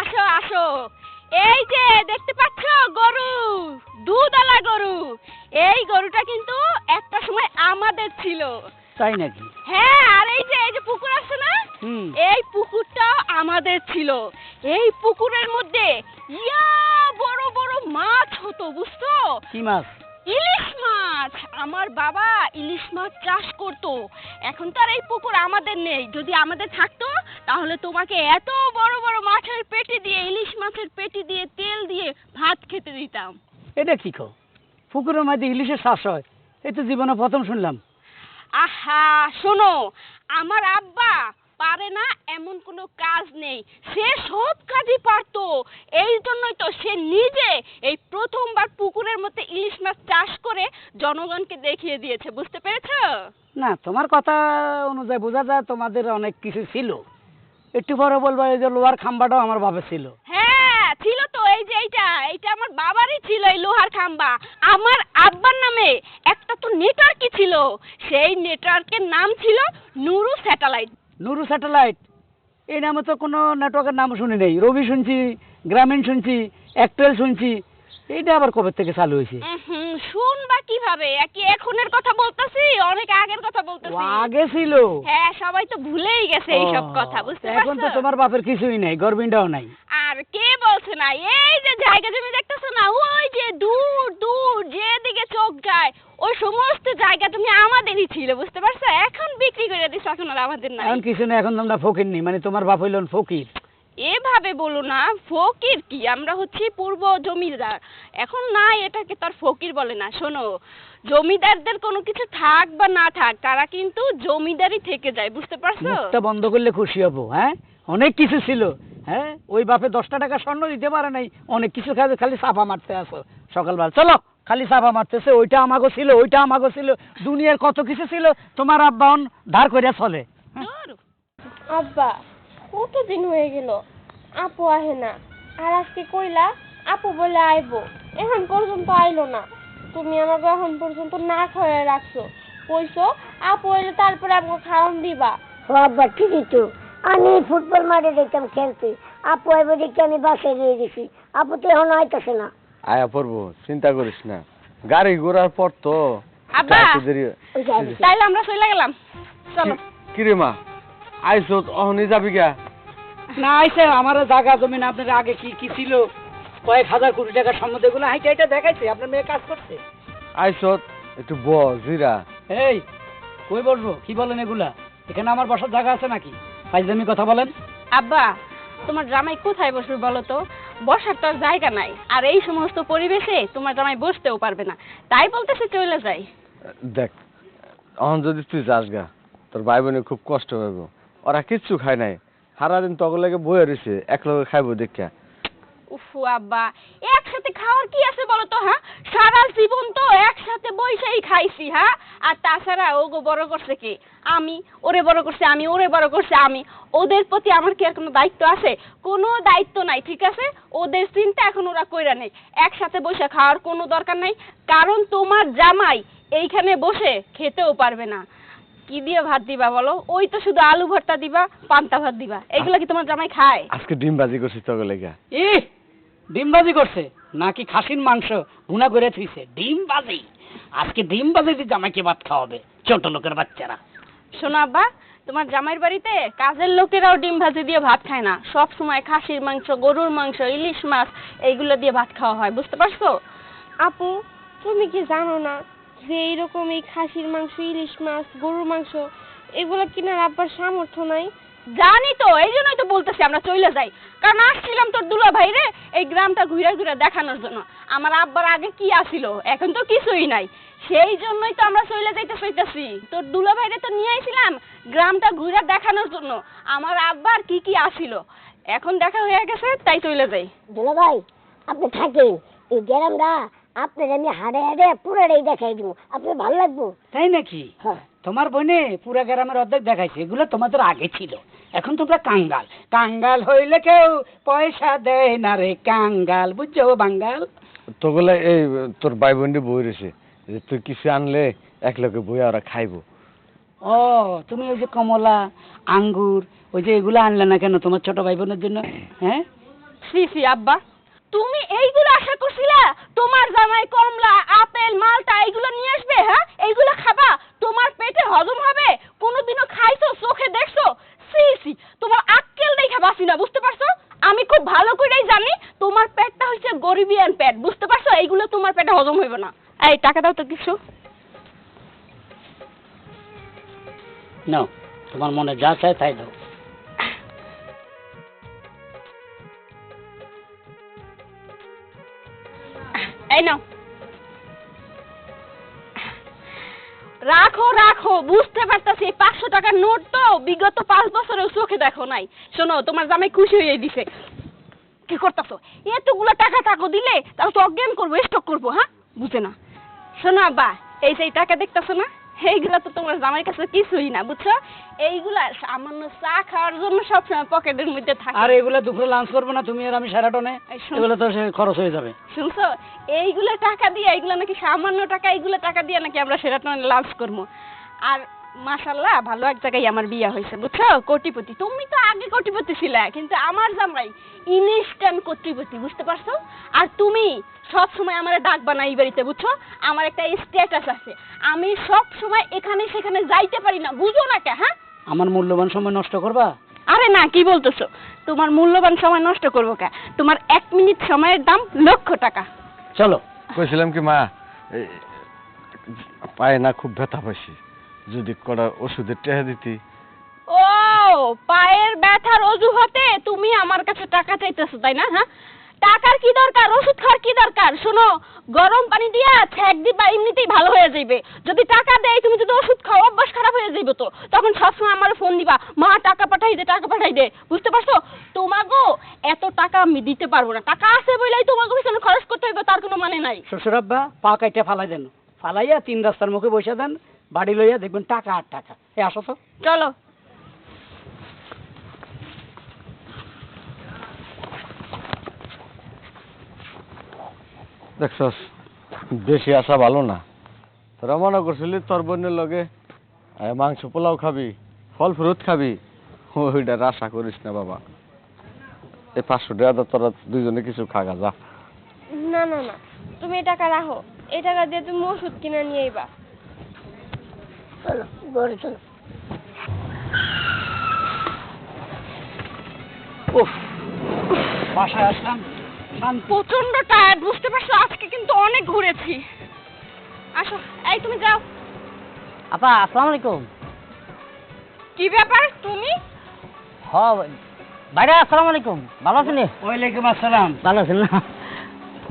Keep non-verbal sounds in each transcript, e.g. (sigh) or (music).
আসো আসো। এই যে দেখতে পাচ্ছ? গরু। দুধওয়ালা গরু। এই গরুটা কিন্তু একটা সময় আমাদের ছিল। তাই নাকি? হ্যাঁ আর এই যে এই যে পুকুর আছে না? এই পুকুরটা আমাদের ছিল। এই পুকুরের মধ্যে ইয়া বড় বড় মাছ হতো বুঝছ কি মাছ? ইলিশ মাছ! আমার বাবা ইলিশ মাছ চাষ করতো। এখন তো আর এই পুকুর আমাদের নেই। যদি আমাদের থাকতো তাহলে তোমাকে এত বড় বড় মাছের পেটি দিয়ে ইলিশ মাছের পেটি দিয়ে তেল দিয়ে ভাত খেতে দিতাম। এটা কি খো পুকুরের মধ্যে ইলিশের শ্বাস হয়। এই তো জীবনে প্রথম শুনলাম। আহা শোনো আমার আব্বা পারে না এমন কোনো কাজ নেই। সে সব কাজই পারতো। এই জন্যই তো সে নিজে এই প্রথমবার পুকুরের মধ্যে ইলিশ মাছ চাষ করে জনগণকে দেখিয়ে দিয়েছে। বুঝতে পেরেছ? না তোমার কথা অনুযায়ী বোঝা যায় তোমাদের অনেক কিছু ছিল। একটু পরে বলব এই যে লোহার খাম্বাটাও আমার বাপের ছিল। হ্যাঁ ছিল তো এই যে এইটা এইটা আমার বাবারই ছিল এই লোহার খাম্বা। আমার আব্বার নামে একটা তো নেটওয়ার্কই ছিল। সেই নেটওয়ার্কের নাম ছিল নুরু স্যাটেলাইট। নুরু স্যাটেলাইট। এই নামে তো কোনো নেটওয়ার্কের নাম শুনি নেই। রবি শুনছি, গ্রামীণ শুনছি একটেল শুনছি এইটা আবার কবে থেকে চালু হয়েছে? শুনবা কীভাবে? কি এখনের কথা বলতেছি অনেক আগের কথা বলতেছি। আগে ছিল? হ্যাঁ সবাই তো ভুলেই গেছে এইসব ও, কথা বুঝতে এখন তো তোমার বাপের কিছুই নাই গরবিনটাও নাই। আর কে বলছে না? এই যে জায়গা জমি দেখতেছো না? ওই যে দূর দূর যেদিকে চোখ যায় ওই সমস্ত জায়গা তুমি আমাদেরই ছিল বুঝতে পারছ? এখন বিক্রি করে দিছো এখন আর আমাদের নাই। এখন কিছু না এখন তোমরা ফকির নেই মানে তোমার বাপ হইলেন ফকির। বলো না ফকির কি? আমরা হচ্ছি পূর্ব জমিদার। এখন না এটাকে তার ফকির বলে না। শোনো জমিদারদের কোনো কিছু থাক বা না থাক তারা কিন্তু জমিদারই থেকে যায় বুঝতে পারছ? মুখটা বন্ধ করলে খুশি হব হ্যাঁ? অনেক কিছু ছিল হ্যাঁ? ওই বাপে দশটা টাকা স্বর্ণ দিতে পারে নাই অনেক কিছু খালি খালি চাপা মারতে আসো সকালবেলা। চলো খালি চাপা মারতেছে ওইটা আমাগো ছিল ওইটা আমাগো ছিল দুনিয়ার কত কিছু ছিল তোমার আব্বাহন ধার করে চলে। ধুর। আব্বা কতদিন হয়ে গেল? আপু আহে না। আর আজকে কইলা আপু বলে আইবো। এখন পর্যন্ত আইলো না। তুমি আমাকে এখন পর্যন্ত না খাওয়াই রাখছো। কইছো আপু এলে তারপরে আমাকে খাওয়ান দিবা। ও আব্বা ঠিকই তো। আমি ফুটবল মাঠে দেখতাম খেলতে। আপু এবার দেখতে আমি বাসায় রয়ে গেছি আপু তো এখন আইতাছে না। আয়া পড়ব চিন্তা করিস না। গাড়ি ঘোরার পর তো। আব্বা। তাইলে আমরা চলে গেলাম। চলো। কিরে মা? আইসো অহনি যাবি গা? না আইসে আমার জায়গা জমিন আপনার আগে কি কি ছিল? কয়েক হাজার কোটি টাকার সম্বন্ধে এগুলো হাইটা হাইটা দেখাইছে আপনার মেয়ে কাজ করছে? আইসো একটু ব জিরা। এই কই বসবো? কি বলেন এগুলা? এখানে আমার বসার জায়গা আছে নাকি? ফাইজলামি কথা বলেন। আব্বা তোমার জামাই কোথায় বসবে বলো তো? বসার তো আর জায়গা নাই আর এই সমস্ত পরিবেশে তোমার জামাই বসতেও পারবে না। তাই বলতেছে চলে যাই। দেখ অহন যদি তুই যাস গা তোর ভাই বোনে খুব কষ্ট পাইব ওরা কিচ্ছু খায় নাই। সারাদিন তখন লাগে বয়ে রয়েছে এক লগে খাইবো দেখা। উফু, আব্বা, একসাথে খাওয়ার কি আছে বলো তো হ্যাঁ? সারা জীবন তো একসাথে বইসেই খাইছি হ্যাঁ? আর তাছাড়া ও গো বড় করছে কি? আমি, ওরে বড় করছে আমি, ওরে বড় করছে আমি। ওদের প্রতি আমার কি আর কোনো দায়িত্ব আছে? কোনো দায়িত্ব নাই, ঠিক আছে? ওদের চিন্তা এখন ওরা কইরা নেই। একসাথে বসে খাওয়ার কোনো দরকার নাই। কারণ তোমার জামাই এইখানে বসে খেতেও পারবে না। কি দিয়ে ভাত দিবা বলো? ওই তো শুধু আলু ভর্তা দিবা পান্তা ভাত দিবা। এগুলো কি তোমার জামাই খায়? আজকে ডিম বাজি করছি তখন লেগা। ই ডিমবাজি করছে? নাকি খাসির মাংস ভুনা করে থুইছে? ডিমবাজি আজকে ডিমবাজি দিয়ে জামাইকে ভাত খাওয়াবে ছোট লোকের বাচ্চারা। শোনো আব্বা তোমার জামাইয়ের বাড়িতে কাজের লোকেরাও ডিম ভাজি দিয়ে ভাত খায় না। সব সময় খাসির মাংস গরুর মাংস ইলিশ মাছ এইগুলো দিয়ে ভাত খাওয়া হয় বুঝতে পারছ? আপু তুমি কি জানো না যে এইরকম এই খাসির মাংস ইলিশ মাছ গরুর মাংস এগুলো কিনার আব্বার সামর্থ্য নাই। জানি তো এই জন্যই তো বলতেছি আমরা চলে যাই। কারণ আসছিলাম তোর দুলা ভাই রে এই গ্রামটা ঘুরে ঘুরে দেখানোর জন্য। আমার আব্বার আগে কি আসিল এখন তো কিছুই নাই। সেই জন্যই তো আমরা চলে যাইতে চাইতেছি। তোর দুলা ভাইরে তো নিয়ে আইছিলাম গ্রামটা ঘুরে দেখানোর জন্য। আমার আব্বার কি কি আসিল এখন দেখা হয়ে গেছে তাই চলে যাই। দুলা ভাই আপনি থাকেন। এই গ্রামটা আপনার আমি হাড়ে হাড়ে পুরাটাই দেখাই দিব। আপনার ভালো লাগবো? তাই নাকি? হ্যাঁ। তোমার বোনে পুরা গ্রামের অর্ধেক দেখাইছে এগুলো তোমাদের আগে ছিল। এখন তোমরা কাঙ্গাল। কাঙ্গাল হইলে কেউ পয়সা দেয় না রে কাঙ্গাল বুঝছ বাঙ্গাল? তখন এই তোর ভাই বোনটি বই রয়েছে যে তুই কিছু আনলে এক লগে বইয়া ওরা খাইবো। ও তুমি ওই যে কমলা আঙ্গুর ওই যে এগুলো আনলে না কেন তোমার ছোট ভাই বোনের জন্য? হ্যাঁ? সি সি আব্বা। তুমি এইগুলো আশা করছিলা? তোমার জামাই কমলা, আপেল, মালটা এইগুলো নিয়ে আসবে হ্যাঁ? এইগুলো খাবা, তোমার পেটে হজম হবে। কোনোদিনও খাইছো, চোখে দেখছ? সি সি তোমার আক্কেল দেখা বাসি না, বুঝতে পারছ? আমি খুব ভালো করেই জানি, তোমার পেটটা হচ্ছে গরিবিয়ান পেট, বুঝতে পারছ? এইগুলো তোমার পেটে হজম হইবে না। এই, টাকা দাও তো কিছু। নাও, তোমার মনে যা চায় তাই দাও। এই নাও। রাখো রাখো, বুঝতে পারতাছি, পাঁচশো টাকার নোট তো, বিগত পাঁচ বছরেও চোখে দেখো নাই। শোনো, তোমার জামাই খুশি হয়ে দিছে। কি করতেছো? এতগুলো টাকা টাকা দিলে তাহলে তো অজ্ঞান করব, স্টক করব হ্যাঁ? বুঝে না। শোনো আব্বা, এই যে টাকা দেখতেছো না? এইগুলা তো তোমার জামাই কাছে কিছুই না বুঝছ? এইগুলা সামান্য চা খাওয়ার জন্য সবসময় পকেটের মধ্যে থাকে। আর এগুলা দুপুরে লাঞ্চ করব না তুমি আর আমি সেরাটনে। এগুলো তো খরচ হয়ে যাবে। শুনছো? এইগুলা টাকা দিয়ে এইগুলা নাকি সামান্য টাকা এইগুলা টাকা দিয়ে নাকি আমরা সেরাটনে লাঞ্চ করব। আর মাশাল্লাহ ভালো এক জায়গায় আমার বিয়ে হয়েছে বুঝছ? কোটিপতি। তুমি তো আগে কোটিপতি ছিলে কিন্তু আমার জামাই ইনস্ট্যান্ট কোটিপতি বুঝতে পারছ? আর তুমি সব সময় আমার ডাকবা না এই বাড়িতে বুঝছ? আমার একটা স্ট্যাটাস আছে। আমি সব সময় এখানে সেখানে যাইতে পারি না বুঝো না কে হ্যাঁ? আমার মূল্যবান সময় নষ্ট করবা? আরে না কি বলতেছো? তোমার মূল্যবান সময় নষ্ট করব কে? তোমার এক মিনিট সময়ের দাম লক্ষ টাকা। চলো। কইছিলাম কি মা এই, পায়ে না খুব ব্যথা পাইছি। যদি কটা ওষুধের টেহা দিতি। ও পায়ের ব্যথার অজুহাতে তুমি আমার কাছে টাকা চাইতেছো তাই না হ্যাঁ? টাকার কি দরকার? ওষুধ খাওয়ার কি দরকার? শোনো গরম পানি দিয়া ছ্যাক দিবা এমনিতেই ভালো হয়ে যাইবে। যদি টাকা দেয় তুমি যদি ওষুধ খাও অভ্যাস খারাপ হয়ে যাইবে তো। তখন সবসময় আমার ফোন দিবা মা টাকা পাঠাই দে টাকা পাঠাই দে। বুঝতে পারছ? তোমাগো এত টাকা আমি দিতে পারব না। টাকা আছে বলেই তোমাকে পিছনে খরচ করতে হইবে তার কোনো মানে নাই। শ্বশুর আব্বা পা কাইটা ফালাই দেন। ফালাইয়া তিন রাস্তার মুখে বসে দেন বাড়ি লইয়া দেখবেন টাকা আর টাকা। এ আসো তো। চলো। দেখছস বেশি আসা ভালো না। তোরা মনে করছিলি তোর বোনের লগে মাংস পোলাও খাবি ফল ফ্রুট খাবি। ওইটার আশা করিস না বাবা। এই পাঁচশো টাকা তো তোরা দুইজনে কিছু খাগা যা। না না না তুমি এই টাকা রাখো। এই টাকা দিয়ে তুমি ওষুধ কিনে নিয়ে আইবা। চলো ঘরে চলো। উফ বাসায় আসলাম শান্তি। প্রচণ্ড টায়ার্ড বুঝতে পারছ? আজকে কিন্তু অনেক ঘুরেছি। আসো এই তুমি যাও। আপা আসসালামু আলাইকুম। কি ব্যাপার তুমি? হ বাইরে আসসালামু আলাইকুম। ভালো আছেন? ওয়ালাইকুম আসসালাম। ভালো আছেন না?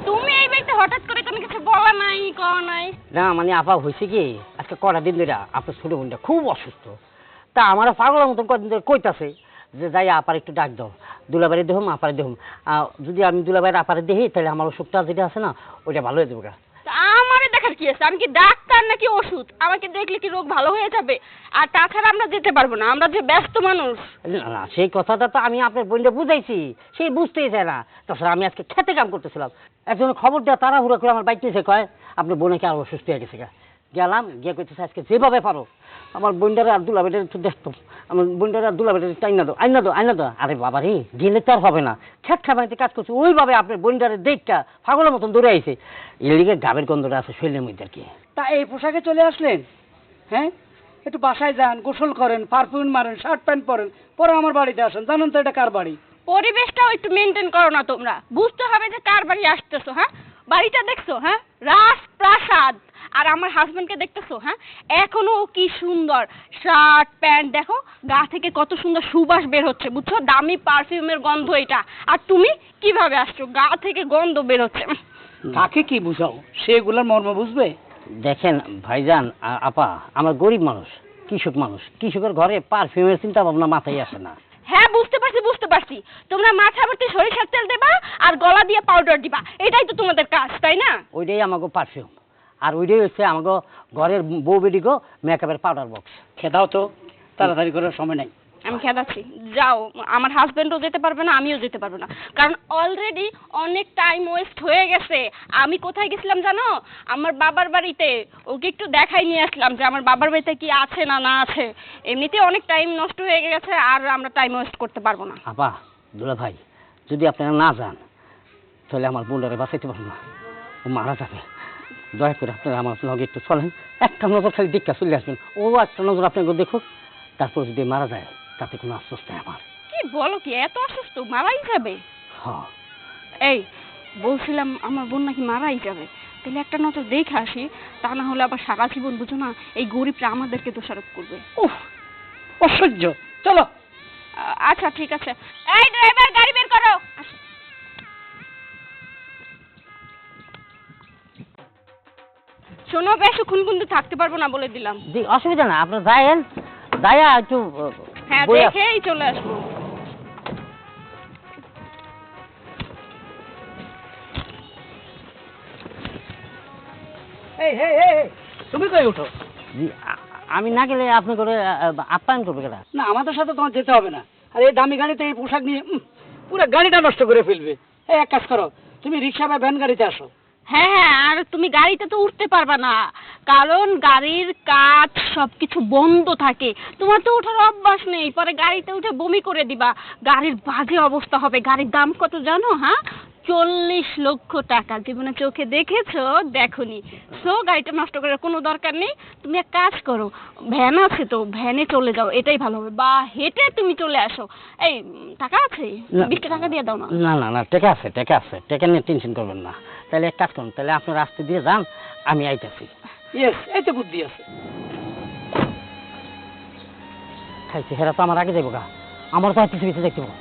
তুমি এই বাড়িতে হঠাৎ করে কোনো কিছু বলা নাই কওয়া নাই। না মানে আপা হয়েছে কি? আজকে কটা দিন ধরে আপনার ছোট বোনটা খুব অসুস্থ। তা আমার পাগলের মতন কদিন ধরে কইতাছে যে যাই আপার একটু ডাক দাও। দুলাবাড়ি দেহম আপারে দেখুম যদি আমি দুলাবাড়ি আপারে দেখি তাহলে আমার অসুখটা যেটা আছে না ওইটা ভালো হয়ে যাবে কি আছে আমি কি ডাক্তার নাকি ওষুধ? আমাকে দেখলে কি রোগ ভালো হয়ে যাবে? আর তাছাড়া আমরা যেতে পারব না, আমরা যে ব্যস্ত মানুষ। না সেই কথাটা তো আমি আপনার বোনটা বুঝাইছি। সেই বুঝতেই চায় না। তাছাড়া আমি আজকে খেতে কাম করতেছিলাম। একজনের খবর দেওয়া তাড়াহুড়া করে আমার বাইক এসে কয়, আপনার বোনকে আর অসুস্থ হয়ে গেছে। গেলাম গিয়ে কইতেছে আজকে যেভাবে পারো আমার বোনটারে আর দুলা বেটারে একটু দেখতো আমার বোনটারে আর দুলা বেটারে একটু আইনা দো আইনা দো আইনা দো আরে বাবা রে গেলে তো আর হবে না। খেত খাবাইতে কাজ করছে ওইভাবে আপনার বোনটারে দেখটা পাগলের মতন দৌড়ে আইছে। এর দিকে গাবের গন্ধটা আছে শরীরের মধ্যে আর কি। তা এই পোশাকে চলে আসলেন? হ্যাঁ? একটু বাসায় যান গোসল করেন পারফিউম মারেন শার্ট প্যান্ট পরেন পরে আমার বাড়িতে আসেন। জানেন তো এটা কার বাড়ি? পরিবেশটাও একটু মেনটেন করো না তোমরা। বুঝতে হবে যে কার বাড়ি আসতেছো হ্যাঁ? বাড়িটা দেখছ হ্যাঁ? রাজপ্রাসাদ। আর আমার হাজবেন্ডকে দেখতেছো হ্যাঁ? এখনও ও কি সুন্দর শার্ট প্যান্ট দেখো গা থেকে কত সুন্দর সুবাস বের হচ্ছে বুঝছ? দামি পারফিউমের গন্ধ এটা। আর তুমি কীভাবে আসছো? গা থেকে গন্ধ বের হচ্ছে। কাকে কি বুঝাও? সেগুলোর মর্ম বুঝবে? দেখেন ভাইজান আপা আমার গরিব মানুষ কৃষক মানুষ। কৃষকের ঘরে পারফিউমের চিন্তা ভাবনা মাথায় আসে না। পারছি। তোমরা মাথা ভর্তি সরিষার তেল দেবা আর গলা দিয়ে পাউডার দিবা। এটাই তো তোমাদের কাজ, তাই না? ওইটাই আমাকে পারফিউম আর ওইটাই হচ্ছে আমাকে ঘরের বউ বেডিগো মেকআপের পাউডার বক্স খেদাও তো, তাড়াতাড়ি করার সময় নাই। আমি খেদাচ্ছি যাও, আমার হাজবেন্ডও যেতে পারবে না, আমিও যেতে পারব না। কারণ অলরেডি অনেক টাইম ওয়েস্ট হয়ে গেছে। আমি কোথায় গেছিলাম জানো? আমার বাবার বাড়িতে। ওকে একটু দেখাই নিয়ে আসলাম যে আমার বাবার বাড়িতে কি আছে না না আছে। এমনিতে অনেক টাইম নষ্ট হয়ে গেছে, আর আমরা টাইম ওয়েস্ট করতে পারব না। আপা, দুলা ভাই, যদি আপনারা না যান, তাহলে আমার বোনটারে বাঁচাইতে পারব না। ও মারা যাবে। দয়া করে আপনারা আমার লগে একটু চলেন। একটা নজর খালি দীক্ষা চলে আসবেন। ও একটা নজর আপনাকে দেখুক, তারপর যদি মারা যায় তাতে কোনো আশ্বাস নেই আমার। কি বলো কি এত অসুস্থ মারাই যাবে? এই বলছিলাম আমার বোন নাকি মারাই যাবে। তাহলে একটা নজর দেখে আসি তা না হলে আবার সারা জীবন বুঝো না এই গরিবরা আমাদেরকে দোষারোপ করবে। উফ অসহ্য। চলো। আ- আচ্ছা ঠিক আছে। এই ড্রাইভার গাড়ি বের করো। আসো। শোনো বেশক্ষণ কিন্তু থাকতে পারব না বলে দিলাম। জি অসুবিধা না আপনারা যায়েন। যাইয়া একটু আহ, হ্যাঁ দেখেই চলে আসব। এই হে হে হে, তুমি কই উঠো? আমি না গেলে আপনি করে আপ্যায়ন করবে না আমাদের সাথে তোমার যেতে হবে না। আর এই দামি গাড়িতে এই পোশাক নিয়ে পুরো গাড়িটা নষ্ট করে ফেলবে। এই এক কাজ করো তুমি রিক্সা বা ভ্যান গাড়িতে আসো। হ্যাঁ হ্যাঁ আর তুমি গাড়িতে তো উঠতে পারবা না। কারণ গাড়ির কাজ সবকিছু বন্ধ থাকে। তোমার তো ওঠার অভ্যাস নেই পরে গাড়িতে উঠে বমি করে দিবা। গাড়ির বাজে অবস্থা হবে। গাড়ির দাম কত জানো হ্যাঁ? চল্লিশ লক্ষ টাকা। জীবনে চোখে দেখেছ? দেখনি। সো গাড়িটা নষ্ট করার কোনো দরকার নেই। তুমি এক কাজ করো ভ্যান আছে তো ভ্যানে চলে যাও এটাই ভালো হবে। বা হেঁটে তুমি চলে আসো। এই টাকা আছে। বিশটা টাকা দিয়ে দাও না। না না না টেকা আছে টেকা আছে। টেকা নিয়ে টেনশন করবেন না। তাহলে এক কাজ করুন তাহলে আপনি রাস্তা দিয়ে যান আমি আইতাছি। ইয়েস এই তো বুদ্ধি আছে। খাইছে, হেরা তো আমার আগে যাইব গা। আমার তো আর পিছু পিছু দেখতে পাবো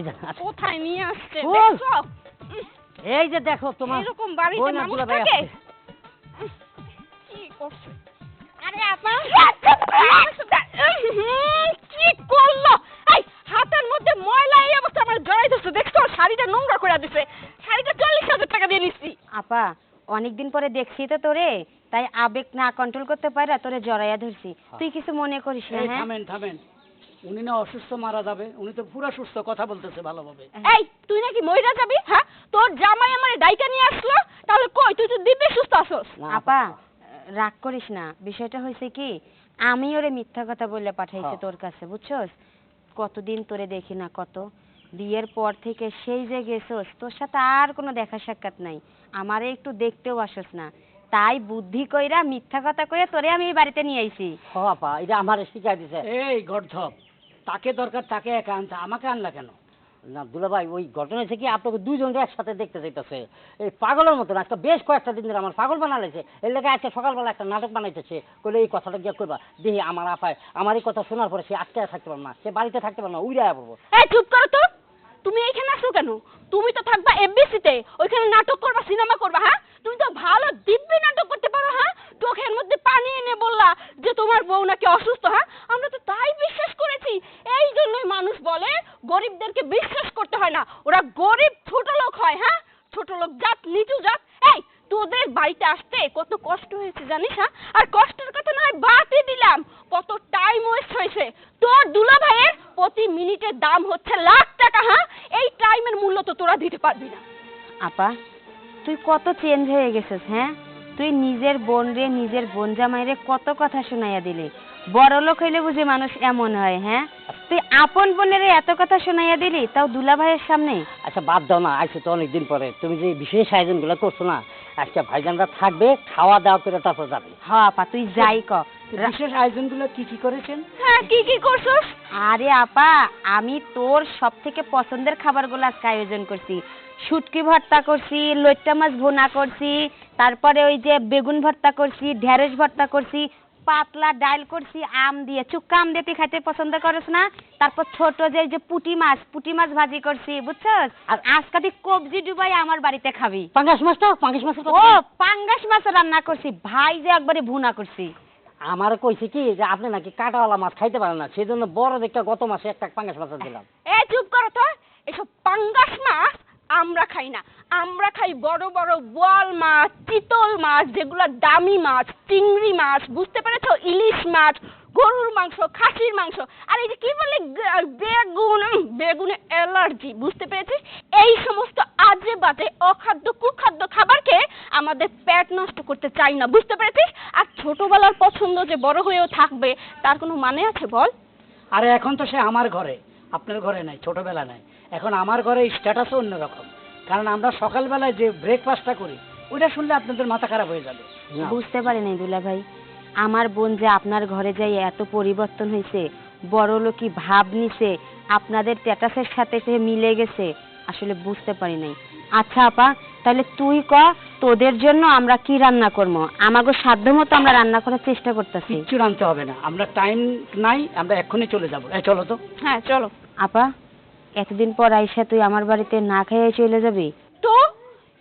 আচ্ছা। কোথায় নিয়ে আসছে? দেখছ? এই যে দেখো তোমার এরকম বাড়িতে মানুষ থাকে? কি করছে? আরে আপা কি? করল? এই হাতের মধ্যে ময়লা এই অবস্থা আমার দেখছ শাড়িটা নোংরা করে দিছে। শাড়িটা চল্লিশ হাজার টাকা দিয়ে নিচ্ছি আপা অনেকদিন পরে দেখছি তো তোরে তাই আবেগ না কন্ট্রোল করতে পারে তোরে জড়াইয়া ধরছি। তুই কিছু মনে করিস না হ্যাঁ? থামেন থামেন। উনি না অসুস্থ মারা যাবে। উনি তো পুরো সুস্থ কথা বলতেছে ভালোভাবে। এই তুই নাকি মহিলা যাবি? হ্যাঁ? তোর জামাই আমার ডাইকা নিয়ে আসলো? তাহলে কই? তুই তো দিব্যি সুস্থ আসস না, আপা রাগ করিস না। বিষয়টা হয়েছে কি আমি ওরে মিথ্যা কথা বলে পাঠাইছি হ্যাঁ। তোর কাছে বুঝছস? কতদিন তোরে দেখি না কত। বিয়ের পর থেকে সেই যে গেছস তোর সাথে আর কোনো দেখা সাক্ষাৎ নাই। আমারে একটু দেখতেও আসস না। তাই বুদ্ধি কইরা মিথ্যা কথা কইরা তোরে আমি এই বাড়িতে নিয়ে আইছি। হ আপা এটা আমার শিখাই দিছে। এই গর্ধপ তাকে দরকার তাকে একা আনতে আমাকে আনলা কেন? না দুলাভাই ওই ঘটনা হয়েছে কি আপনাকে দুইজনকে একসাথে দেখতে চাইতেছে। এই পাগলের মতন একটা বেশ কয়েকটা দিন ধরে আমার পাগল বানালেছে এর লেগে আজকে সকালবেলা একটা নাটক বানাইতেছে কইলে এই কথাটা গিয়ে করবা দেখি আমার আপায় আমার এই কথা শোনার পরে সে আটকে থাকতে পারবে না সে বাড়িতে থাকতে পারবে না উড়ে পড়ব। এই চুপ করো তো! তুমি এইখানে আসো কেন? তুমি তো থাকবা এফবিসিতে ওইখানে নাটক করবা সিনেমা করবা হ্যাঁ? তুমি তো ভালো দিব্যি নাটক করতে পারো হ্যাঁ? চোখের মধ্যে পানি এনে বললা যে তোমার বউ নাকি অসুস্থ হ্যাঁ? আমরা তো তাই বিশ্বাস করেছি এই জন্যই মানুষ বলে গরিবদেরকে বিশ্বাস করতে হয় না। ওরা গরিব, ছোট লোক হয় হ্যাঁ? ছোট লোক জাত, নিচু জাত। এই, তোদের বাড়িতে আসতে কত কষ্ট হয়েছে জানিস হ্যাঁ? আর কষ্টের কথা নয় বাদই দিলাম। কত টাইম ওয়েস্ট হয়েছে। তোর দুলা ভাইয়ের প্রতি মিনিটের দাম হচ্ছে লাখ টাকা হ্যাঁ? এই টাইমের মূল্য তো তোরা দিতে পারবি না। আপা, তুই কত চেঞ্জ হয়ে গেছিস হ্যাঁ? তুই নিজের বোন রে, নিজের বোন জামাইরে কত কথা শোনাইয়া দিলি। বড় লোক হইলে বুঝি মানুষ এমন হয় হ্যাঁ? তুই আপন বোনের এত কথা শোনাইয়া দিলি তাও দুলা ভাইয়ের সামনে? আচ্ছা বাদ দাও না আজকে তো অনেকদিন পরে। তুমি যে বিশেষ আয়োজনগুলো করছ না আজকে ভাইজানরা থাকবে খাওয়া দাওয়া করে তারপর যাবে। হ আপা তুই যাই ক। বিশেষ আয়োজনগুলো কি কি করেছেন? হ্যাঁ কি কি করছস? আরে আপা আমি তোর সব থেকে পছন্দের খাবারগুলো আজকে আয়োজন করছি। শুটকি ভর্তা করছি লইট্টা মাছ ভুনা করছি তারপরে ওই যে বেগুন ভর্তা করছি ঢেঁড়স ভর্তা করছি পাতলা ডাল করছি আম দিয়ে। চুক্কা আম দিয়ে তুই খাইতে পছন্দ করিস না? তারপর ছোট যে যে পুটি মাছ পুটি মাছ ভাজি করছি বুঝছস? আর আজকে তুই কবজি ডুবাই আমার বাড়িতে খাবি। পাঙ্গাস মাছটা পাঙ্গাস মাছের ও পাঙ্গাস মাছ রান্না করছি। ভাই যে একবারে ভুনা করছি। আমার কইছে কি যে আপনি নাকি কাটাওয়ালা মাছ খাইতে পারেন না সেই জন্য বড় দেখটা গত মাসে একটা পাঙ্গাস মাছ দিলাম। এ চুপ করো তো। এসব পাঙ্গাস মাছ আমরা খাই না। আমরা খাই বড় বড় বোয়াল মাছ, চিতল মাছ, যেগুলো দামি মাছ, চিংড়ি মাছ, বুঝতে পেরেছ? ইলিশ মাছ, গরুর মাংস, খাসির মাংস। আর এই যে কি বলে বেগুন বেগুনে অ্যালার্জি, বুঝতে পেরেছিস এই সমস্ত আজে বাজে অখাদ্য, কুখাদ্য খাবার খেয়ে আমাদের পেট নষ্ট করতে চাই না, বুঝতে পেরেছিস আর ছোটবেলার পছন্দ যে বড় হয়েও থাকবে, তার কোনো মানে আছে বল? আরে এখন তো সে আমার ঘরে। আপনার ঘরে নাই ছোটবেলা নাই। এখন আমার ঘরে স্ট্যাটাসও অন্যরকম। কারণ আমরা সকালবেলায় যে ব্রেকফাস্টটা করি ওইটা শুনলে আপনাদের মাথা খারাপ হয়ে যাবে। বুঝতে পারি নাই দুলা ভাই। আমার বোন যে আপনার ঘরে যাই এত পরিবর্তন হয়েছে বড় লোকই ভাব নিছে আপনাদের স্ট্যাটাসের সাথে সে মিলে গেছে আসলে বুঝতে পারি নাই আচ্ছা আপা তাহলে তুই ক তোদের জন্য আমরা কি রান্না করব? আমাকে সাধ্য মতো আমরা রান্না করার চেষ্টা করতেছি। কিচ্ছু রানতে হবে না। আমরা টাইম নাই আমরা এক্ষুনি চলে যাব। এই চলো তো। হ্যাঁ চলো। আপা এতদিন পর আইসা তুই আমার বাড়িতে না খেয়ে চলে যাবি। তো?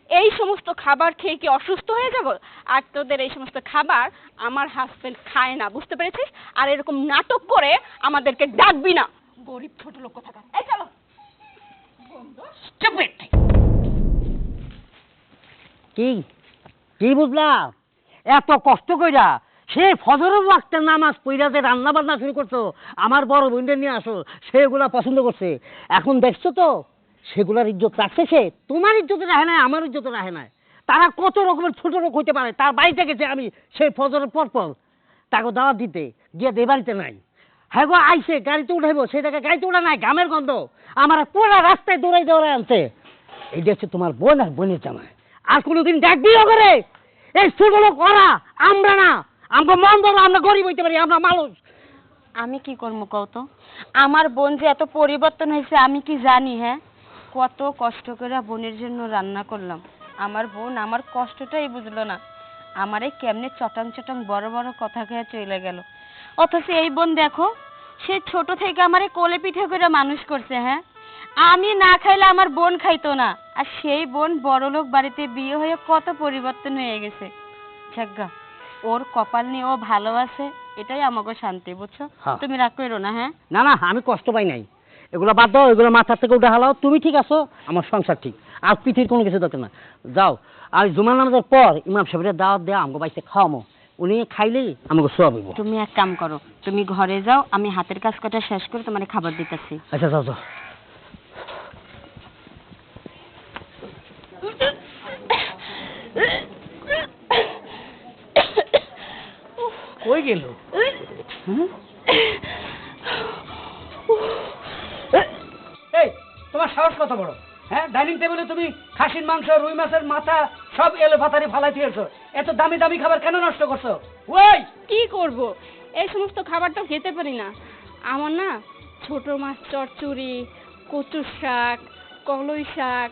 এই সমস্ত খাবার খেয়ে কি অসুস্থ হয়ে যাব? আর তোদের এই সমস্ত খাবার আমার হাজবেন্ড খায় না বুঝতে পেরেছিস? আর এরকম নাটক করে আমাদেরকে ডাকবি না। গরিব ছোট লোক কথা এই চলো। কি? কি বুঝলা? এত কষ্ট কইরা সে ফজরের ওয়াক্তের নামাজ পইরা যে রান্না বান্না শুরু করছ, আমার বড় বোনদের নিয়ে আসো সেগুলা পছন্দ করছে। এখন দেখছ তো, সেগুলার ইজ্জত রাখছে সে, তোমার ইজ্জত রাখে না আমার ইজ্জত রাখে না তারা কত রকমের ছোট লোক হইতে পারে, তার বাড়িতে গেছে আমি সেই ফজরের পর পর তাকে দাওয়াত দিতে, গিয়ে দে বাড়িতে নাই। হ্যাঁ গো, আইসে গাড়িতে উঠাইবো জায়গায় গাড়িতে উঠা নাই গামের গন্ধ। আমার পুরা রাস্তায় দৌড়াই দৌড়াই আনছে। এইটা হচ্ছে তোমার বোন আর বোনের জামাই। আর কোনোদিন ডাকবিও করে এই ছোট লোক ওরা, আমরা না। আমরা মন বড় আমরা গরিব হইতে পারি, আমরা মানুষ। আমি কি করব কত আমার বোন যে এত পরিবর্তন হয়েছে, আমি কি জানি হ্যাঁ? কত কষ্ট করে বোনের জন্য রান্না করলাম। আমার বোন আমার কষ্টটাই বুঝলো না। আমার এই কেমনে চটাং চটাং বড় বড় কথা খেয়ে চলে গেল। অথচ এই বোন দেখো, সে ছোট থেকে আমারে কোলে পিঠে করে মানুষ করছে হ্যাঁ? আমি না খাইলে আমার বোন খাইতো না। আর সেই বোন বড়লোক বাড়িতে বিয়ে হয়ে কত পরিবর্তন হয়ে গেছে। ঝাগ্গা ওর কপাল নিয়ে ও ভালো আছে এটাই আমাকে শান্তি বুঝছ হ্যাঁ। তুমি রাগ করো না হ্যাঁ না না আমি কষ্ট পাই নাই এগুলো বাদ দাও এগুলো মাথার থেকে উঠে হালাও তুমি ঠিক আছো আমার সংসার ঠিক আর পৃথিবীর কোনো কিছু দরকার না যাও আর জুমার নামাজের পর ইমাম সাহেবের দাওয়াত দেওয়া আমাকে বাইসে খাওয়ামো উনি খাইলেই আমাকে সোয়াব হইব তুমি এক কাম করো তুমি ঘরে যাও আমি হাতের কাজ কটা শেষ করে তোমার খাবার দিতেছি আচ্ছা যাও যাও কই গেল? এই। তোমার সাহস কত বড়? হ্যাঁ ডাইনিং টেবিলে তুমি খাসির মাংস রুই মাছের মাথা সব এলো ফাতারি ফালাই দিয়েছ। এত দামি দামি খাবার কেন নষ্ট করছ? ওই! কি করব? এই সমস্ত খাবার তো খেতে পারি না। আমার না ছোট মাছ চচ্চড়ি কচুর শাক কলই শাক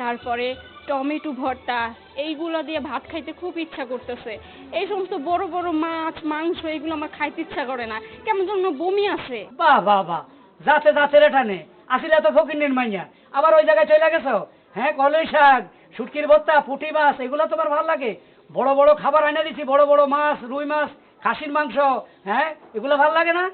তারপরে টমেটো ভর্তা এইগুলো দিয়ে ভাত খাইতে খুব ইচ্ছা করতেছে। এই সমস্ত বড় বড় মাছ মাংস এগুলো আমার খাইতে ইচ্ছা করে না। কেমন যেন বমি আসে। বাহ বাহ বাহ যাতে যাতে রেটা নে আসিলে তো ফকির মাইয়া। আবার ওই জায়গায় চলে গেছো? হ্যাঁ কলই শাক শুটকির ভর্তা পুঁটি মাছ এগুলো তোমার ভালো লাগে? বড় বড় খাবার এনে দিছি বড় বড় মাছ রুই মাছ খাসির মাংস হ্যাঁ এগুলো ভালো লাগে না?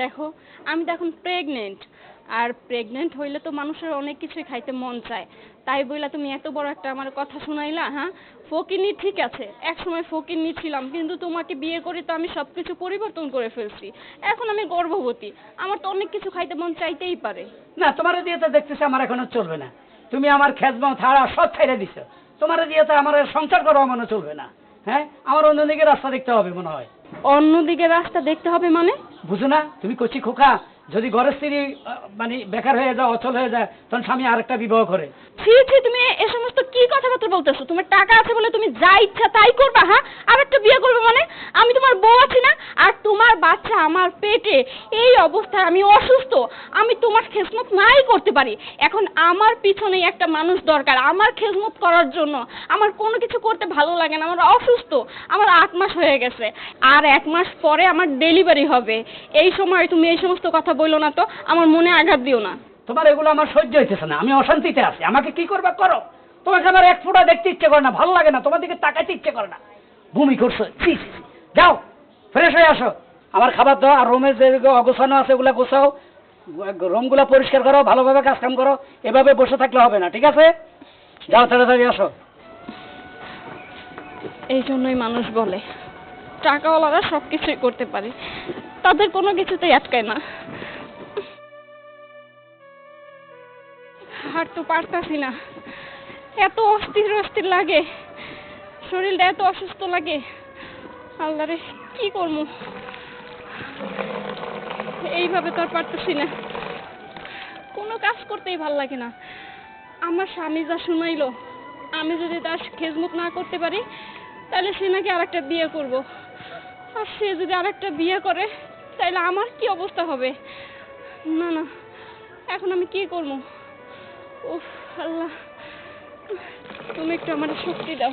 দেখো আমি তো এখন প্রেগনেন্ট আর প্রেগনেন্ট হইলে তো মানুষের অনেক কিছুই খাইতে মন চায়। তাই বইলা তুমি এত বড় একটা আমার কথা শুনাইলা হ্যাঁ? ফকিরনি ঠিক আছে এক সময় ফকিরনি ছিলাম কিন্তু তোমাকে বিয়ে করে তো আমি সবকিছু পরিবর্তন করে ফেলছি। এখন আমি গর্ভবতী আমার তো অনেক কিছু খাইতে মন চাইতেই পারে। না তোমার দিয়ে তো দেখতেছি আমার এখন চলবে না। তুমি আমার খেজমা থাড়া সব ছেড়ে দিছো। তোমার দিয়ে তো আমার সংসার করা মনে চলবে না হ্যাঁ? আমার অন্যদিকে রাস্তা দেখতে হবে মনে হয়। অন্যদিকে রাস্তা দেখতে হবে মানে? বুঝো না তুমি কচি খোকা যদি ঘরের স্ত্রী মানে বেকার হয়ে যায়, অচল হয়ে যায়, তখন স্বামী আরেকটা বিবাহ করে। ছি ছি, তুমি এ সমস্ত কি কথাবার্তা বলতেছো? তোমার টাকা আছে বলে তুমি যা ইচ্ছা তাই করবা হ্যাঁ? আর একটা বিয়ে করবে মানে? আমি তোমার বউ আছি না? আর তোমার বাচ্চা আমার পেটে, এই অবস্থায় আমি অসুস্থ। আমি তোমার খেসমত নাই করতে পারি। এখন আমার পিছনে একটা মানুষ দরকার, আমার খেসমত করার জন্য। আমার কোনো কিছু করতে ভালো লাগে না, আমার অসুস্থ। আমার আট মাস হয়ে গেছে। আর এক মাস পরে আমার ডেলিভারি হবে। এই সময় তুমি এই সমস্ত কথা বলল না তো আমার মনে আঘাত দিও না। তোমার এগুলো আমার সহ্য হইতেছে না আমি অশান্তিতে আছি। আমাকে কি করবা করো? তোমাকে আমার এক ফোঁটা দেখতে ইচ্ছে করে না ভালো লাগে না তোমার দিকে তাকাইতে ইচ্ছে করে না। ভূমি করছ ছি। যাও ফ্রেশ হয়ে আসো। আমার খাবার দাও আর রুমে যে অগোছানো আছে ওগুলা গোছাও। রুমগুলো পরিষ্কার করো ভালোভাবে কাজ কাম করো এভাবে বসে থাকলে হবে না ঠিক আছে? যাও তাড়াতাড়ি আসো। এই জন্যই মানুষ বলে টাকাওয়ালারা সব কিছুই করতে পারে। তাদের কোনো কিছুতেই আটকায় না। আর তো পারতাছি না। এত অস্থির অস্থির লাগে। শরীরটা এত অসুস্থ লাগে। আল্লাহ রে, কি করব? এইভাবে তো আর পারতেছি না। কোনো কাজ করতেই ভালো লাগে না। আমার স্বামী যা শুনাইলো, আমি যদি তার খেজমত না করতে পারি, তাহলে সে নাকি আরেকটা বিয়ে করব। আর সে যদি আর একটা বিয়ে করে তাহলে আমার কি অবস্থা হবে না না এখন আমি কি করব উফ আল্লাহ তুমি একটু আমার শক্তি দাও?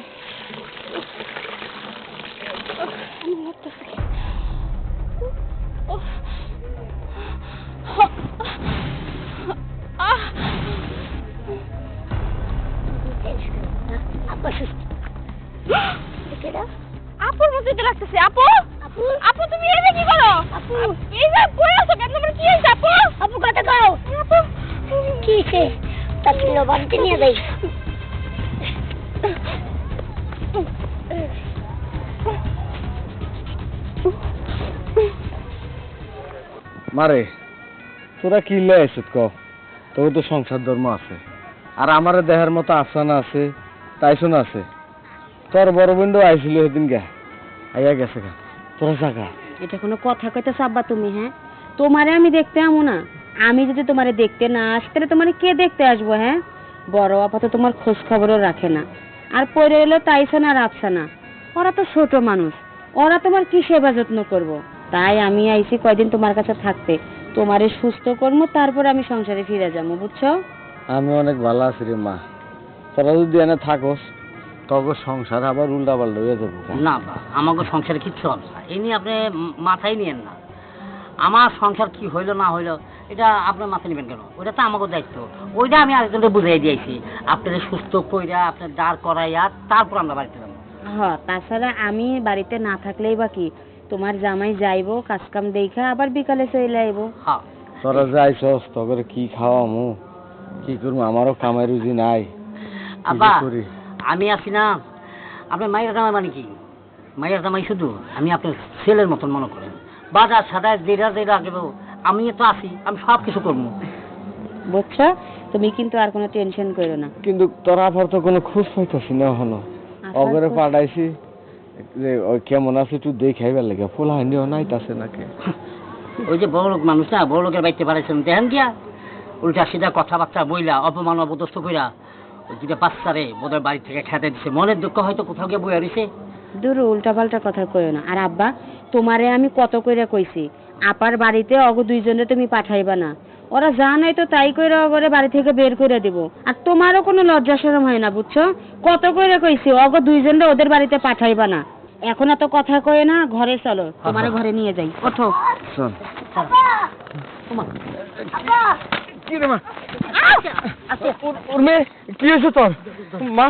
আপুর মধ্যে লাগতেছে আপু আপু তুমি এই কি করো? আপু। এই যে কই আছো কেন? তোমার কি আপু? আপু কথা কও। আপু। কি ছিল বাড়িতে নিয়ে যাই। মারে তোরা কি লে আইসত ক তোর তো সংসার ধর্ম আছে। আর আমার দেহের মতো আফসানা আছে টাইসন আছে। তোর বড় বন্ধু আইছিল সেদিন গা আইয়া গেছে গা। তোরা জাগা এটা কোনো কথা কইতেছ আব্বা তুমি হ্যাঁ? তোমারে আমি দেখতে আমো না। আমি যদি তোমারে দেখতে না আসি তাহলে তোমারে কে দেখতে আসব হ্যাঁ? বড় আপা তো তোমার খোঁজ খবরও রাখে না। আর পরে এলো তাইসানা আর আফসানা ওরা তো ছোট মানুষ। ওরা তোমার কি সেবা যত্ন করব। তাই আমি আইছি কয়দিন তোমার কাছে থাকতে। তোমারে সুস্থ করব তারপরে আমি সংসারে ফিরে যাব বুঝছ? আমি অনেক ভালো আছি রে মা। তোরা যদি এনে থাকস তবে সংসার আবার উল্টা পাল্টা হয়ে যাব। না বা আমাকে সংসারে কিচ্ছু হবে না। এই নিয়ে আপনি মাথায় নিয়েন না। আমার সংসার কি হইল না হইল এটা আপনার মাথায় নেবেন কেন? ওইটা তো আমাকে দায়িত্ব। ওইটা আমি আরেকজনকে বুঝাই দিয়েছি। আপনাদের সুস্থ কইরা আপনার দাঁড় করাইয়া তারপর আমরা বাড়িতে যাব। হ্যাঁ তাছাড়া আমি বাড়িতে না থাকলেই বা কি? তোমার জামাই যাইবো কাজকাম দেখা আবার বিকালে চলে আইবো। হ্যাঁ। তোরা যাইছস তবে কি খাওয়ামু? কি করব আমারও কামাই রুজি নাই। করি? আমি আছি না। আপনার মায়ের জামাই মানে কি? মায়ের জামাই শুধু? আমি আপনার ছেলের মতন মনে করেন। বাজার সাদায় যেটা যেটা আগে আমি তো আছি আমি সব কিছু করব। বুঝছ? তুমি কিন্তু আর কোনো টেনশন করো না। কিন্তু তোরা আবার তো কোনো খোঁজ পাইতাছি না হলো অগরে পাঠাইছি যে ওই কেমন আছে একটু দেখাইবার লাগে ফুলা হান্ডিও নাইতাছে নাকি? ওই যে বড় লোক মানুষ না বড় লোকের বাড়িতে পাঠাইছেন দেখেন দিয়া উল্টা সিধা কথাবার্তা বইলা অপমান অপদস্থ কইরা বোধহয় বাড়ি থেকে খেতে দিছে। মনের দুঃখ হয়তো কোথাও গিয়ে বয়ে দূর, উল্টাপাল্টা কথা না। আর আব্বা, তোমারে আমি কত কইরা কইছি? আপার বাড়িতে অগ দুইজনে তুমি পাঠাইবা না। ওরা যা নাই তো তাই কইরা অগরে বাড়ি থেকে বের করে দিব। আর তোমারও কোনো লজ্জা শরম হয় না, বুঝছ? কত কইরা কইছি, অগ দুইজনে ওদের বাড়িতে পাঠাইবা না। এখন এত কথা কয়ে না ঘরে চলো তোমার ঘরে নিয়ে যাই। ওঠো। শোন কি রে মা? উর্মে কি হয়েছে তোর? মা?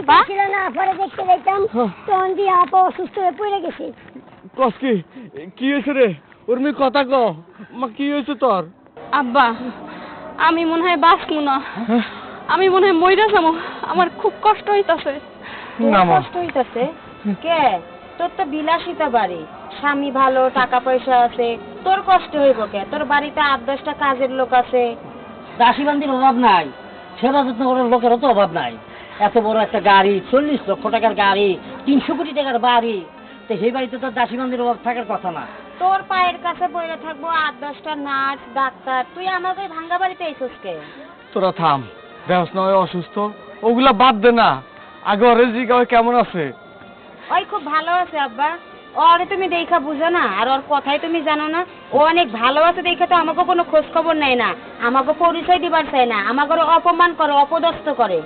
আপা? ছিল না পরে দেখতে যাইতাম তখন দিয়ে আপা অসুস্থ হয়ে পড়ে গেছে। কস কি? কি হয়েছে রে? উর্মি কথা ক মা কি হয়েছে তোর? আব্বা আমি মনে হয় বাঁচবো না। আমি মনে হয় মইরা যাব। আমার খুব কষ্ট হইতাছে। কষ্ট হইতাছে? কে? তোর তো বিলাসিতা বাড়ি। স্বামী ভালো টাকা পয়সা আছে। তোর কষ্ট হইব কে? তোর বাড়িতে আট দশটা কাজের লোক আছে। দাসীবান্দির অভাব নাই। সেবা যত্ন করার লোকেরও তো অভাব নাই। এত বড় একটা গাড়ি চল্লিশ লক্ষ টাকার গাড়ি তিনশো কোটি টাকার বাড়ি। তো সেই বাড়িতে তো দাসীবান্দির অভাব থাকার কথা না। তোর পায়ের কাছে বইরে থাকব আট দশটা নার্স ডাক্তার। তুই আমাদের ভাঙ্গা বাড়িতে আইসস কে? তোরা থাম। নয় অসুস্থ। ওগুলা বাদ দে না। আগে ওরে কেমন আছে? ওই খুব ভালো আছে আব্বা। ওরে তুমি দেখা বুঝো না আর ওর কথাই তুমি জানো না। ও অনেক ভালো আছে দেখে তো আমাকে কোনো খোঁজ খবর নেয় না। আমাকে পরিচয় দিবার চায় না আমাকে অপমান করে অপদস্থ করে।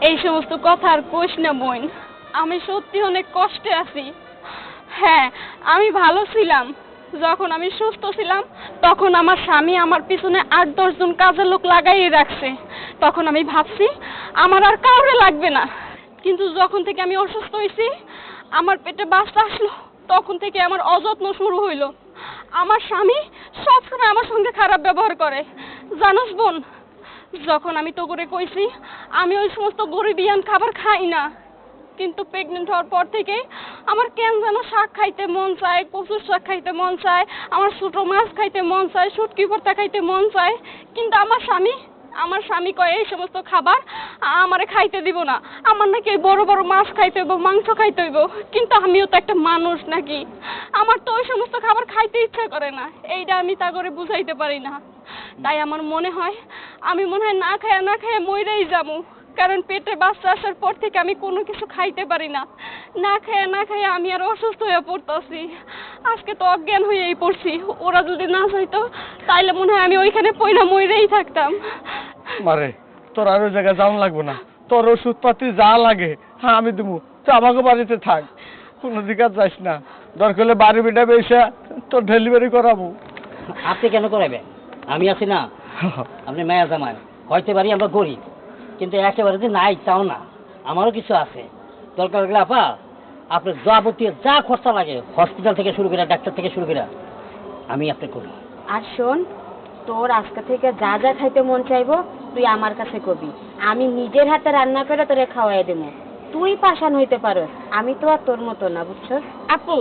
এই সমস্ত কথা আর কোষ না বোন। আমি সত্যি অনেক কষ্টে আছি। হ্যাঁ আমি ভালো ছিলাম। যখন আমি সুস্থ ছিলাম তখন আমার স্বামী আমার পিছনে আট দশজন কাজের লোক লাগাই রাখছে। তখন আমি ভাবছি আমার আর কাউরে লাগবে না। কিন্তু যখন থেকে আমি অসুস্থ হয়েছি, আমার পেটে বাচ্চা আসলো, তখন থেকে আমার অযত্ন শুরু হইল। আমার স্বামী সবসময় আমার সঙ্গে খারাপ ব্যবহার করে। জানোস বোন, যখন আমি তো করে কইছি, আমি ওই সমস্ত গরিবিয়ান খাবার খাই না। কিন্তু প্রেগনেন্ট হওয়ার পর থেকে আমার কেন যেন শাক খাইতে মন চায়, কচুর শাক খাইতে মন চায়, আমার ছোটো মাছ খাইতে মন চায়, শুটকি ভর্তা খাইতে মন চায়। কিন্তু আমার স্বামী আমার স্বামী কয়, এই সমস্ত খাবার আমারে খাইতে দিব না। আমার নাকি বড় বড় মাছ খাইতে হইব, মাংস খাইতে হইব। কিন্তু আমিও তো একটা মানুষ নাকি। আমার তো ওই সমস্ত খাবার খাইতে ইচ্ছা করে না। এইটা আমি তা করে বুঝাইতে পারি না। তাই আমার মনে হয়, আমি মনে হয় না খায়া না খায়া মইরাই যাব। কারণ পেটে বাচ্চা আসার পর থেকে আমি কোনো কিছু খাইতে পারি না। না খায়া না খায়া আমি আর অসুস্থ হয়ে পড়তাছি। আজকে তো অজ্ঞান হয়েই পড়ছি। ওরা যদি না চাইতো তাইলে মনে হয় আমি ওইখানে পয়না মইরেই থাকতাম। মারে তোর আর ওই জায়গায় যাওয়া লাগবে না। তোর ওষুধ পাতি যা লাগে হ্যাঁ আমি দেবো তুই আমাকে বাড়িতে থাক। কোনো দিকে আর যাইস না। দরকার হলে বাড়ি বিটা বেসা তোর ডেলিভারি করাবো। আপনি কেন করাবেন আমি আছি না। (laughs) আপনি মায়া জামাই। হয়তো পারি আমরা গরিব। কিন্তু একেবারে যে নাই তাও না। আমারও কিছু আছে। দরকার লাগলে আপা আপনার যাবতীয় যা খরচা লাগে হসপিটাল থেকে শুরু করে ডাক্তার থেকে শুরু করে আমি আপনি করি। আর শোন তোর আজকে থেকে যা যা খাইতে মন চাইব তুই আমার কাছে কবি। আমি নিজের হাতে রান্না করে তোরে খাওয়াই দেবো। তুই পাশান হইতে পারো আমি তো আর তোর মতো না বুঝছ আপু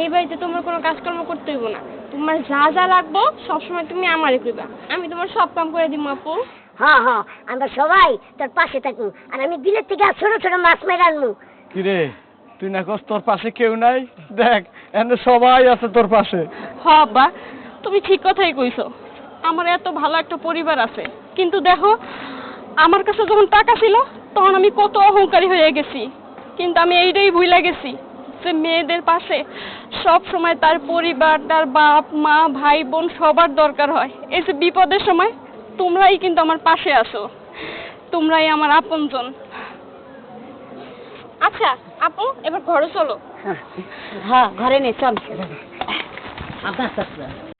এই বাড়িতে তোমার কোনো কাজকর্ম করতে হইব না। তোমার যা যা লাগবো সবসময় তুমি আমারে কইবা। আমি তোমার সব কাম করে দিব আপু। হ্যাঁ হ্যাঁ আমরা সবাই তোর পাশে থাকব। আর আমি বিলের থেকে ছোট ছোট মাছ মেরে আনব। কিরে তুই না কস তোর পাশে কেউ নাই? দেখ এনে সবাই আছে তোর পাশে। হ তুমি ঠিক কথাই কইছো। আমার এত ভালো একটা পরিবার আছে। কিন্তু দেখো আমার কাছে যখন টাকা ছিল তখন আমি কত অহংকারী হয়ে গেছি। কিন্তু আমি এইটাই ভুলে গেছি যে মেয়েদের পাশে সব সময় তার পরিবার তার বাপ মা ভাই বোন সবার দরকার হয়। এই যে বিপদের সময় তোমরাই কিন্তু আমার পাশে আসো তোমরাই আমার আপনজন। আচ্ছা আপু, এবার ঘরে চলো। হ্যাঁ ঘরে নে চল। আস্তে।